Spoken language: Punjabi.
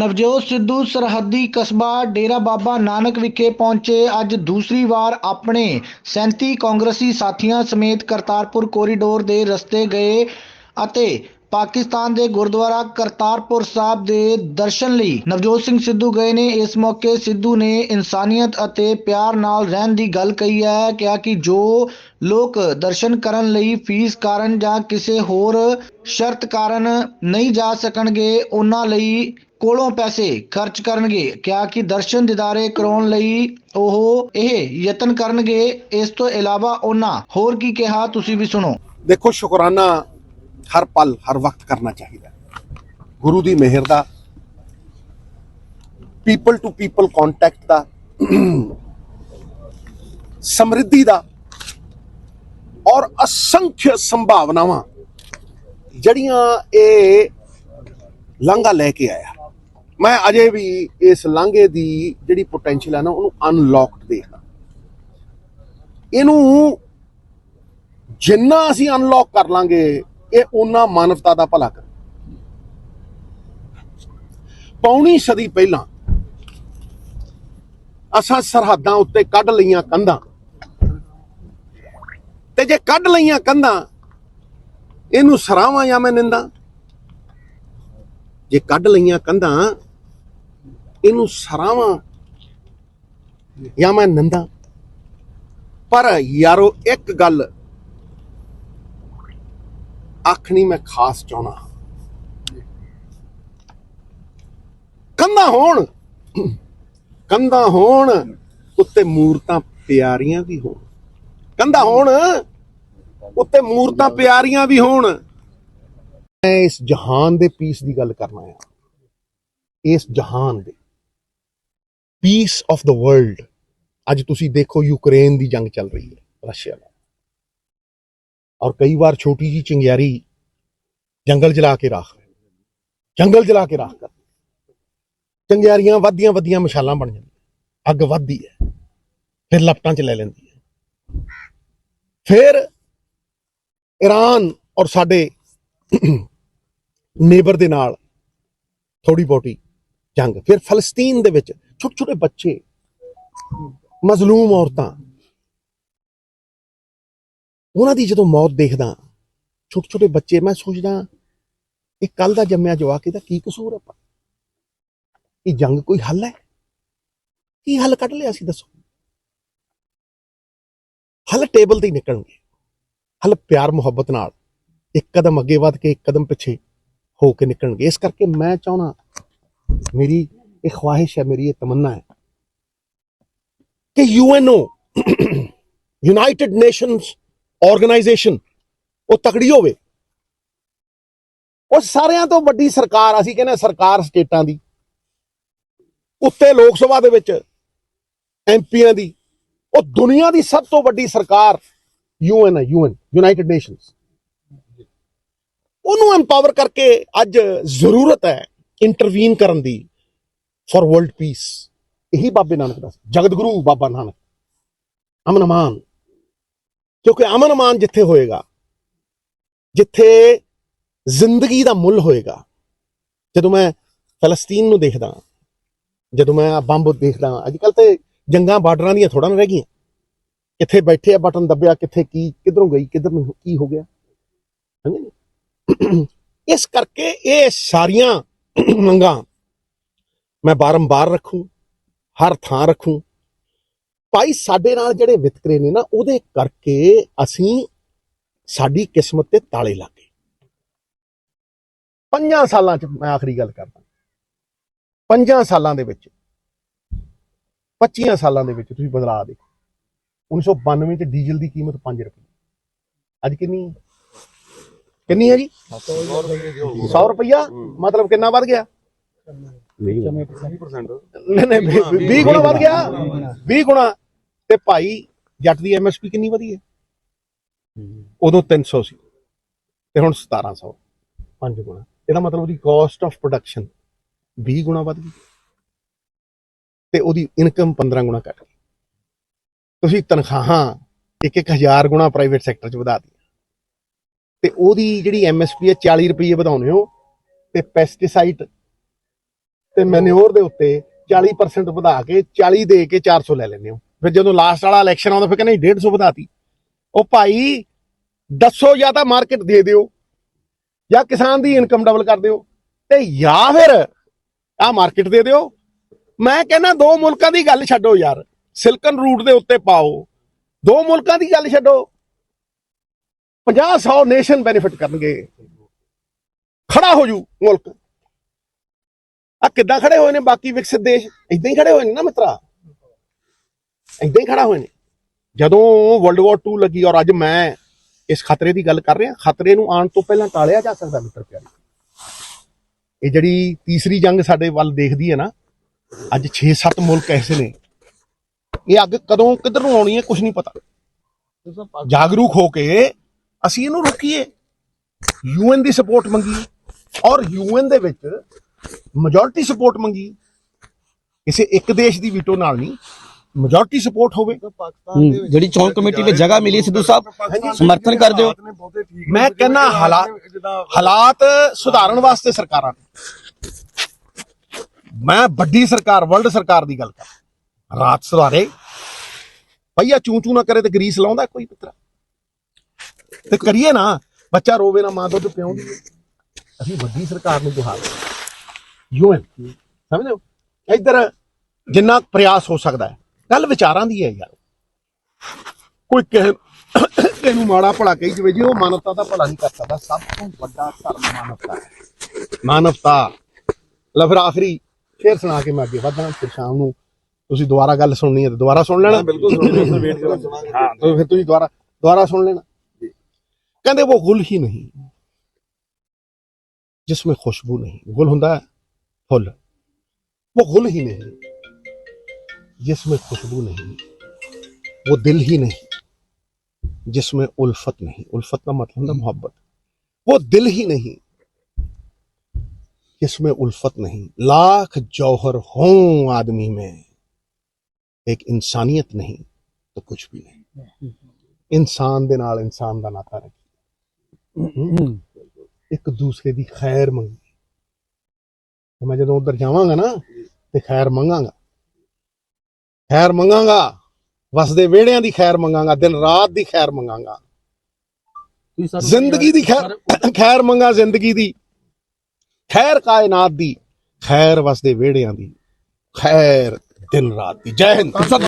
ਨਵਜੋਤ ਸਿੱਧੂ ਸਰਹੱਦੀ ਕਸਬਾ ਡੇਰਾ ਬਾਬਾ ਨਾਨਕ ਵਿਖੇ ਪਹੁੰਚੇ। ਅੱਜ ਦੂਸਰੀ ਵਾਰ ਆਪਣੇ 37 ਕਾਂਗਰਸੀ ਸਾਥੀਆਂ ਸਮੇਤ ਕਰਤਾਰਪੁਰ ਕੋਰੀਡੋਰ ਦੇ ਰਸਤੇ ਗਏ ਅਤੇ ਪਾਕਿਸਤਾਨ ਦੇ ਗੁਰਦੁਆਰਾ ਕਰਤਾਰਪੁਰ ਸਾਹਿਬ ਦੇ ਦਰਸ਼ਨ ਲਈ ਨਵਜੋਤ ਸਿੰਘ ਸਿੱਧੂ ਗਏ ਨੇ। ਇਸ ਮੌਕੇ ਸਿੱਧੂ ਨੇ ਇਨਸਾਨੀਅਤ ਅਤੇ ਪਿਆਰ ਨਾਲ ਰਹਿਣ ਦੀ ਗੱਲ ਕਹੀ ਹੈ, ਕਿਹਾ ਕਿ ਜੋ ਲੋਕ ਦਰਸ਼ਨ ਕਰਨ ਲਈ ਫੀਸ ਕਾਰਨ ਜਾਂ ਕਿਸੇ ਹੋਰ ਸ਼ਰਤ ਕਾਰਨ ਨਹੀਂ ਜਾ ਸਕਣਗੇ, ਉਹਨਾਂ ਲਈ ਕੋਲੋਂ ਪੈਸੇ ਖਰਚ ਕਰਨਗੇ। ਕਿਹਾ ਕਿ ਦਰਸ਼ਨ ਦਿਦਾਰੇ ਕਰਾਉਣ ਲਈ ਉਹ ਇਹ ਯਤਨ ਕਰਨਗੇ। ਇਸ ਤੋਂ ਇਲਾਵਾ ਉਹਨਾਂ ਹੋਰ ਕੀ ਕਿਹਾ, ਤੁਸੀਂ ਵੀ ਸੁਣੋ। ਦੇਖੋ, ਸ਼ੁਕਰਾਨਾ ਹਰ ਪਲ, ਹਰ ਵਕਤ ਕਰਨਾ ਚਾਹੀਦਾ। ਗੁਰੂ ਦੀ ਮਿਹਰ ਦਾ ਪੀਪਲ ਟੂ ਪੀਪਲ ਕੰਟੈਕਟ ਦਾ, ਸਮਰਿੱਧੀ ਦਾ ਔਰ ਅਸੰਖਿਆ ਸੰਭਾਵਨਾਵਾਂ ਜਿਹੜੀਆਂ ਇਹ ਲਾਂਘਾ ਲੈ ਕੇ ਆਇਆ। ਮੈਂ ਅਜੇ ਵੀ ਇਸ ਲਾਂਘੇ ਦੀ ਜਿਹੜੀ ਪੋਟੈਂਸ਼ੀਅਲ ਹੈ ਨਾ, ਉਹਨੂੰ ਅਨਲੌਕਡ ਦੇਖਦਾ। ਇਹਨੂੰ ਜਿੰਨਾ ਅਸੀਂ ਅਨਲੌਕ ਕਰ ਲਾਂਗੇ, ਇਹ ਉਹਨਾਂ ਮਾਨਵਤਾ ਦਾ ਭਲਾ ਕਰ। ਪੌਣੀ ਸਦੀ ਪਹਿਲਾਂ ਅਸਾਂ ਸਰਹੱਦਾਂ ਉੱਤੇ ਕੱਢ ਲਈਆਂ ਕੰਧਾਂ। ਤੇ ਜੇ ਕੱਢ ਲਈਆਂ ਕੰਧਾਂ, ਇਹਨੂੰ ਸਰਾਵਾਂ ਜਾਂ ਮੈਂ ਨਿੰਦਾ? ਜੇ ਕੱਢ ਲਈਆਂ ਕੰਧਾਂ ਇਹਨੂੰ ਸਰਾਵਾਂ। ਜਾਂ ਮੈਂ ਨਿੰਦਾ। ਪਰ ਯਾਰੋ, ਇੱਕ ਗੱਲ ਆਖਣੀ ਮੈਂ ਖਾਸ ਚਾਹਣਾ ਕੰਧਾਂ ਹੋਣ। ਕੰਧਾਂ ਹੋਣ, ਉੱਤੇ ਮੂਰਤਾਂ ਪਿਆਰੀਆਂ ਵੀ ਹੋਣ। ਕੰਧਾਂ ਹੋਣ, ਉੱਤੇ ਮੂਰਤਾਂ ਪਿਆਰੀਆਂ ਵੀ ਹੋਣ। ਮੈਂ ਇਸ ਜਹਾਨ ਦੇ ਪੀਸ ਦੀ ਗੱਲ ਕਰਨਾ ਆ ਇਸ ਜਹਾਨ ਦੇ। ਪੀਸ ਆਫ ਦ ਵਰਲਡ ਅੱਜ ਤੁਸੀਂ ਦੇਖੋ ਯੂਕਰੇਨ ਦੀ ਜੰਗ ਚੱਲ ਰਹੀ ਹੈ, ਰਸ਼ੀਆ ਨਾਲ। ਔਰ ਕਈ ਵਾਰ ਛੋਟੀ ਜੀ ਚਿੰਗਿਆਰੀ ਜੰਗਲ ਜਲਾ ਕੇ ਰਾਖ ਜੰਗਲ ਜਲਾ ਕੇ ਰਾਖ ਕਰ ਚੰਗਿਆਰੀਆਂ ਵੱਧੀਆਂ ਵੱਧੀਆਂ ਮਸ਼ਾਲਾਂ ਬਣ ਜਾਂਦੀਆਂ ਅੱਗ ਵੱਧਦੀ ਹੈ, ਫਿਰ ਲਪਟਾਂ 'ਚ ਲੈ ਲੈਂਦੀ ਹੈ। ਫਿਰ ਈਰਾਨ ਔਰ ਸਾਡੇ ਨੇਬਰ ਦੇ ਨਾਲ ਥੋੜੀ ਬਹੁਤੀ ਜੰਗ। ਫਿਰ ਫਲਸਤੀਨ ਦੇ ਵਿੱਚ ਛੋਟੇ ਛੋਟੇ ਬੱਚੇ, ਮਜ਼ਲੂਮ ਔਰਤਾਂ, ਉਹਨਾਂ ਦੀ ਜਦੋਂ ਮੌਤ ਦੇਖਦਾ ਛੋਟੇ ਛੋਟੇ ਬੱਚੇ, ਮੈਂ ਸੋਚਦਾ, ਇਹ ਕੱਲ ਦਾ ਜੰਮਿਆ ਜਵਾਕ, ਇਹਦਾ ਕੀ ਕਸੂਰ ਹੈ ਇਹ ਜੰਗ ਕੋਈ ਹੱਲ ਹੈ? ਕੀ ਹੱਲ ਕੱਢ ਲਿਆ ਸੀ, ਦੱਸੋ? ਹੱਲ ਟੇਬਲ ਤੇ ਹੀ ਨਿਕਲਣਗੇ। ਹੱਲ ਪਿਆਰ, ਮੁਹੱਬਤ ਨਾਲ। ਇੱਕ ਕਦਮ ਅੱਗੇ ਵੱਧ ਕੇ, ਇੱਕ ਕਦਮ ਪਿੱਛੇ ਹੋ ਕੇ ਨਿਕਲਣਗੇ। ਇਸ ਕਰਕੇ ਮੈਂ ਚਾਹਣਾ ਮੇਰੀ ਇਹ ਖੁਆਇਸ਼ ਹੈ ਮੇਰੀ, ਇਹ ਤਮੰਨਾ ਹੈ ਕਿ ਯੂਐਨਓ ਯੂਨਾਈਟਿਡ ਨੇਸ਼ਨਸ ਆਰਗੇਨਾਈਜੇਸ਼ਨ ਉਹ ਤਕੜੀ ਹੋਵੇ। ਉਹ ਸਾਰਿਆਂ ਤੋਂ ਵੱਡੀ ਸਰਕਾਰ, ਅਸੀਂ ਕਹਿੰਦੇ ਸਰਕਾਰ ਸਟੇਟਾਂ ਦੀ। ਉੱਤੇ ਲੋਕ ਸਭਾ ਦੇ ਵਿੱਚ ਐਮਪੀਆਂ ਦੀ, ਉਹ ਦੁਨੀਆ ਦੀ ਸਭ ਤੋਂ ਵੱਡੀ ਸਰਕਾਰ ਯੂਐਨ ਹੈ ਯੂਐਨ ਯੂਨਾਈਟਿਡ ਨੇਸ਼ਨਸ ਉਹਨੂੰ ਐਮਪਾਵਰ ਕਰਕੇ ਅੱਜ ਜ਼ਰੂਰਤ ਹੈ ਇੰਟਰਵੀਨ ਕਰਨ ਦੀ। ਫॉर ਵਰਲਡ ਪੀਸ ਇਹੀ ਬਾਬੇ ਨਾਨਕ ਦਾ ਜਗਤ ਗੁਰੂ ਬਾਬਾ ਨਾਨਕ। ਅਮਨ ਅਮਾਨ ਕਿਉਂਕਿ ਅਮਨ ਅਮਾਨ ਜਿੱਥੇ ਹੋਏਗਾ, ਜਿੱਥੇ ਜ਼ਿੰਦਗੀ ਦਾ ਮੁੱਲ ਹੋਏਗਾ, ਜਦੋਂ ਮੈਂ ਫਲਸਤੀਨ ਨੂੰ ਦੇਖਦਾ, ਜਦੋਂ ਮੈਂ ਆਹ ਬੰਬ ਦੇਖਦਾ ਅੱਜ ਕੱਲ ਤੇ ਜੰਗਾਂ ਬਾਰਡਰਾਂ ਦੀਆਂ ਥੋੜਾ ਨਾ ਰਹਿ ਗਈਆਂ। ਕਿੱਥੇ ਬੈਠੇ ਆ, ਬਟਨ ਦੱਬਿਆ, ਕਿੱਥੇ ਕੀ, ਕਿਧਰੋਂ ਗਈ, ਕਿਧਰ ਨੂੰ ਕੀ ਹੋ ਗਿਆ। ਸਮਝੇ ਇਸ ਕਰਕੇ ਇਹ ਸਾਰੀਆਂ ਮੰਗਾਂ ਮੈਂ ਬਾਰੰਬਾਰ ਰੱਖੂ ਹਰ ਥਾਂ ਰੱਖੂ। ਭਾਈ ਸਾਡੇ ਨਾਲ ਜਿਹੜੇ ਵਿਤਕਰੇ ਨੇ ਨਾ ਉਹਦੇ ਕਰਕੇ ਅਸੀਂ ਸਾਡੀ ਕਿਸਮਤ ਤੇ ਤਾਲੇ ਲੱਗ। ਗਏ ਪੰਜਾਂ ਸਾਲਾਂ ਚ ਮੈਂ ਆਖਰੀ ਗੱਲ ਕਰਦਾ। ਪੰਜਾਂ ਸਾਲਾਂ ਦੇ ਵਿੱਚ 25 ਸਾਲਾਂ ਦੇ ਵਿੱਚ ਤੁਸੀਂ ਬਦਲਾਅ ਦੇਖੋ। 1992 ਚ ਡੀਜ਼ਲ ਦੀ ਕੀਮਤ 5 ਰੁਪਏ। ਅੱਜ ਕਿੰਨੀ? ਕਿੰਨੀ ਹੈ ਜੀ? 100 ਰੁਪਇਆ ਮਤਲਬ ਕਿੰਨਾ ਵੱਧ ਗਿਆ? ਨਹੀਂ ਨਹੀਂ 20 ਗੁਣਾ ਵੱਧ ਗਿਆ। 20 ਗੁਣਾ। ਤੇ ਭਾਈ ਜੱਟ ਦੀ ਐਮਐਸਪੀ ਕਿੰਨੀ ਵਧੀ ਹੈ? ਉਦੋਂ 300 ਸੀ ਤੇ ਹੁਣ 1700 ਪੰਜ ਗੁਣਾ। ਇਹਦਾ ਮਤਲਬ ਉਹਦੀ ਕਾਸਟ ਆਫ ਪ੍ਰੋਡਕਸ਼ਨ 20 ਗੁਣਾ ਵੱਧ ਗਈ। ਤੇ ਉਹਦੀ ਇਨਕਮ 15 ਗੁਣਾ ਘਟ ਗਈ। ਤੁਸੀਂ ਤਨਖਾਹਾਂ ਇੱਕ ਇੱਕ ਹਜ਼ਾਰ ਗੁਣਾ ਪ੍ਰਾਈਵੇਟ ਸੈਕਟਰ 'ਚ ਵਧਾ ਦਿੱਤੀ ਤੇ ਉਹਦੀ ਜਿਹੜੀ ਐਮਐਸਪੀ ਹੈ 40 ਰੁਪਏ ਵਧਾਉਣੇ ਹੋ। ਤੇ ਪੈਸਟੀਸਾਈਡ ਤੇ ਮੈਨਿਓਰ ਦੇ ਉੱਤੇ 40% ਵਧਾ ਕੇ 40 ਦੇ ਕੇ 400 ਲੈ ਲੈਂਦੇ ਹੋ। ਫਿਰ ਜਦੋਂ ਲਾਸਟ ਵਾਲਾ ਇਲੈਕਸ਼ਨ ਆਉਂਦਾ, ਫਿਰ ਕਹਿੰਦੇ 150 ਵਧਾਤੀ। ਉਹ ਭਾਈ ਦੱਸੋ ਜਾਂ ਤਾਂ ਮਾਰਕੀਟ ਦੇ ਦਿਓ, ਜਾਂ ਕਿਸਾਨ ਦੀ ਇਨਕਮ ਡਬਲ ਕਰ ਦਿਓ, ਤੇ ਜਾਂ ਫਿਰ ਆ ਮਾਰਕੀਟ ਦੇ ਦਿਓ। ਮੈਂ ਕਹਿੰਦਾ ਦੋ ਮੁਲਕਾਂ ਦੀ ਗੱਲ ਛੱਡੋ ਯਾਰ ਸਿਲਕਨ ਰੂਟ ਦੇ ਉੱਤੇ ਪਾਓ, ਦੋ ਮੁਲਕਾਂ ਦੀ ਗੱਲ ਛੱਡੋ। 50 100 ਨੇਸ਼ਨ ਬੈਨੀਫਿਟ ਕਰਨਗੇ। ਖੜਾ ਹੋ ਜੂ ਮੁਲਕ। ਆ ਕਿੱਦਾਂ ਖੜੇ ਹੋਏ ਨੇ ਬਾਕੀ ਵਿਕਸਿਤ ਦੇਸ਼? ਇਦਾਂ ਹੀ ਖੜੇ ਹੋਏ ਨੇ ਨਾ ਮਿੱਤਰਾ? ਇਦਾਂ ਹੀ ਖੜਾ ਹੋਏ ਨੇ। ਜਦੋਂ ਵਰਲਡ ਵਾਰ 2 ਲੱਗੀ ਔਰ ਅੱਜ ਮੈਂ ਇਸ ਖਤਰੇ ਦੀ ਗੱਲ ਕਰ ਰਿਹਾ, ਖਤਰੇ ਨੂੰ ਆਉਣ ਤੋਂ ਪਹਿਲਾਂ ਟਾਲਿਆ ਜਾ ਸਕਦਾ ਮਿੱਤਰ ਪਿਆਰੇ। ਇਹ ਜਿਹੜੀ ਤੀਸਰੀ ਜੰਗ ਸਾਡੇ ਵੱਲ ਦੇਖਦੀ ਹੈ ਨਾ, ਅੱਜ 6-7 ਮੁਲਕ ਐਸੇ ਨੇ। ਇਹ ਅੱਗ ਕਦੋਂ, ਕਿੱਧਰ ਨੂੰ ਆਉਣੀ ਹੈ ਕੁਝ ਨਹੀਂ ਪਤਾ। ਜਾਗਰੂਕ ਹੋ ਕੇ ਅਸੀਂ ਇਹਨੂੰ ਰੋਕੀਏ। ਯੂਐਨ ਦੀ ਸਪੋਰਟ ਮੰਗੀ ਔਰ ਯੂਐਨ ਦੇ ਵਿੱਚ ਮੈਜੋਰਟੀ ਸਪੋਰਟ ਮੰਗੀ। ਕਿਸੇ ਇੱਕ ਦੇਸ਼ ਦੀ ਵੀਟੋ ਨਾਲ ਨਹੀਂ। ਮੈਜੋਰਟੀ ਸਪੋਰਟ ਹੋਵੇ। ਹੂੰ, ਜਿਹੜੀ ਚੋਣ ਕਮੇਟੀ ਵਿੱਚ ਜਗ੍ਹਾ ਮਿਲੀ ਸਿੱਧੂ ਸਾਹਿਬ ਸਮਰਥਨ ਕਰ ਦਿਓ ਮੈਂ ਕਹਿੰਦਾ ਹਾਲਾਤ ਹਾਲਾਤ ਸੁਧਾਰਨ ਵਾਸਤੇ ਸਰਕਾਰਾਂ ਨੇ। ਮੈਂ ਵੱਡੀ ਸਰਕਾਰ ਵਰਲਡ ਸਰਕਾਰ ਦੀ ਗੱਲ ਕਰ ਰਾਤ ਸੁਧਾਰੇ। ਭਈਆ ਚੂੰ ਚੂੰ ਨਾ ਕਰੇ ਤੇ ਗਰੀਸ ਲਾਉਂਦਾ ਕੋਈ ਪੁੱਤਰਾ। ਤੇ ਕਰੀਏ ਨਾ ਬੱਚਾ ਰੋਵੇ ਨਾ ਮਾਂ ਦੁੱਧ ਪਿਆਉਂਦੀ ਹੈ। ਅਸੀਂ ਵੱਡੀ ਸਰਕਾਰ ਨੂੰ ਗੁਹਾਰ ਯੂਐਨ। ਸਮਝਦੇ ਹੋ? ਇੱਧਰ ਜਿੰਨਾ ਪ੍ਰਯਾਸ ਹੋ ਸਕਦਾ ਹੈ। ਗੱਲ ਵਿਚਾਰਾਂ ਦੀ ਹੈ ਯਾਰ। ਕੋਈ ਕਹਿ ਕਿਸੇ ਮਾੜਾ ਭਲਾ ਕਹੀ ਜਵੇ ਜੀ ਉਹ ਮਾਨਵਤਾ ਦਾ ਭਲਾ ਨਹੀਂ ਕਰ ਸਕਦਾ। ਸਭ ਤੋਂ ਵੱਡਾ ਧਰਮ ਮਾਨਵਤਾ ਹੈ। ਮਾਨਵਤਾ। ਲੈ ਫਿਰ ਆਖਰੀ ਸ਼ੇਰ ਸੁਣਾ ਕੇ ਮੈਂ ਅੱਗੇ ਵਧਣਾ ਫਿਰ ਸ਼ਾਮ ਨੂੰ ਤੁਸੀਂ ਦੁਬਾਰਾ ਗੱਲ ਸੁਣਨੀ ਹੈ ਤੇ ਦੁਬਾਰਾ ਸੁਣ ਲੈਣਾ। ਬਿਲਕੁਲ ਸੁਣਨੀ ਵੇਟ ਕਰਾਂ ਹਾਂ ਤਾਂ ਫਿਰ ਤੁਸੀਂ ਦੁਬਾਰਾ ਦੁਬਾਰਾ ਸੁਣ ਲੈਣਾ। ਕਹਿੰਦੇ ਉਹ ਗੁਲ ਹੀ ਨਹੀਂ। ਜਿਸ ਵਿੱਚ ਖੁਸ਼ਬੂ ਨਹੀਂ। ਗੁਲ ਹੁੰਦਾ ਹੈ ਫੁੱਲ वो गुल ही नहीं जिसमें खुशबू नहीं वो दिल ही नहीं जिसमें उल्फत नहीं उल्फत का मतलब होता है मोहब्बत वो दिल ही नहीं जिसमें उल्फत नहीं लाख जौहर हों आदमी में एक इंसानियत नहीं तो कुछ भी नहीं ਇਨਸਾਨ ਦੇ ਨਾਲ ਇਨਸਾਨ ਦਾ ਨਾਤਾ ਰੱਖੀ ਇੱਕ ਦੂਸਰੇ ਦੀ ਖੈਰ ਮੰਗੀ ਤੇ ਮੈਂ ਜਦੋਂ ਉਧਰ ਜਾਵਾਂਗਾ ਨਾ ਤੇ ਖੈਰ ਮੰਗਾਂਗਾ। ਖੈਰ ਮੰਗਾਂਗਾ। ਵਸਦੇ ਵਿਹੜਿਆਂ ਦੀ ਖੈਰ ਮੰਗਾਂਗਾ ਦਿਨ ਰਾਤ ਦੀ ਖੈਰ ਮੰਗਾਂਗਾ। ਜ਼ਿੰਦਗੀ ਦੀ ਖੈਰ ਖੈਰ ਮੰਗਾ ਜ਼ਿੰਦਗੀ ਦੀ। ਖੈਰ ਕਾਇਨਾਤ ਦੀ। ਖੈਰ ਵਸਦੇ ਵਿਹੜਿਆਂ ਦੀ। ਖੈਰ ਦਿਨ ਰਾਤ ਦੀ। ਜੈ ਹਿੰਦ।